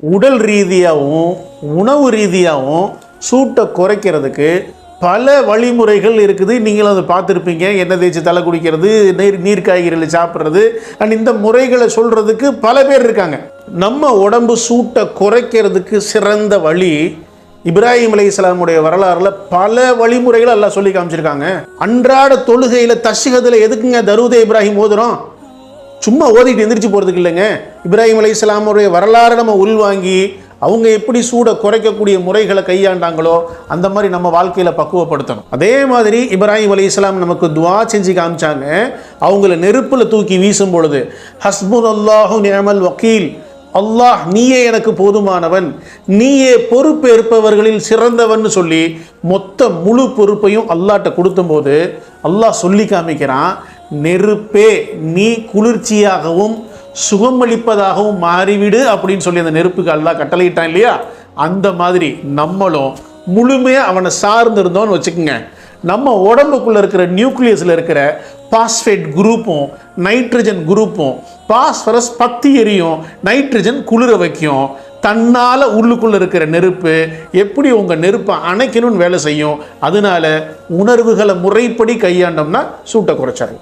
உடல் ரீதியாகவும் உணவு ரீதியாகவும் சூட்டை குறைக்கிறதுக்கு பல வழிமுறைகள் இருக்குது. நீங்களும் அதை பார்த்துருப்பீங்க. எண்ணெய் தேய்ச்சி தலை குடிக்கிறது நீர் நீர் காய்கறிகளை சாப்பிட்றது அண்ட் இந்த முறைகளை சொல்கிறதுக்கு பல பேர் இருக்காங்க. நம்ம உடம்பு சூட்டை குறைக்கிறதுக்கு சிறந்த வழி இப்ராஹிம் அலி இஸ்லாமுடைய வரலாறுல பல வழிமுறைகளை எல்லாம் சொல்லி காமிச்சிருக்காங்க. அன்றாட தொழுகையில் தஷ்ஹதில் எதுக்குங்க தருவதே இப்ராஹிம் ஓதுறோம் சும்மா ஓதிட்டு எந்திரிச்சு போகிறதுக்கு இல்லைங்க. இப்ராஹிம் அலி இஸ்லாமுடைய வரலாறு நம்ம உள்வாங்கி அவங்க எப்படி சூட குறைக்கக்கூடிய முறைகளை கையாண்டாங்களோ அந்த மாதிரி நம்ம வாழ்க்கையில் பக்குவப்படுத்தணும். அதே மாதிரி இப்ராஹிம் அலி இஸ்லாம் நமக்கு துவா செஞ்சு காமிச்சாங்க. அவங்கள நெருப்பில் தூக்கி வீசும் பொழுது ஹஸ்முத் அல்லாஹு நியமல் வக்கீல். அல்லாஹ் நீயே எனக்கு போதுமானவன். நீயே பொறுப்பேற்பவர்களில் சிறந்தவன் சொல்லி மொத்த முழு பொறுப்பையும் அல்லாட்ட கொடுத்தும்போது அல்லாஹ் சொல்லி காமிக்கிறான். நெருப்பே நீ குளிர்ச்சியாகவும் சுகமளிப்பதாகவும் மாறிவிடு அப்படின்னு சொல்லி அந்த நெருப்புக்கு அல்லா கட்டளையிட்டான் இல்லையா? அந்த மாதிரி நம்மளும் முழுமையாக அவனை சார்ந்து இருந்தோம்னு வச்சுக்கோங்க. நம்ம உடம்புக்குள்ளே இருக்கிற நியூக்ளியஸில் இருக்கிற பாஸ்பேட் குரூப்பும் நைட்ரஜன் குரூப்பும் பாஸ்பரஸ் பத்தி எரியும் நைட்ரஜன் குளிர வைக்கும். தன்னால் உள்ளுக்குள்ளே இருக்கிற நெருப்பு எப்படி உங்கள் நெருப்பை அணைக்கணும்னு வேலை செய்யும்? அதனால உணர்வுகளை முறைப்படி கையாண்டோம்னா சூட்டை குறைச்சாரு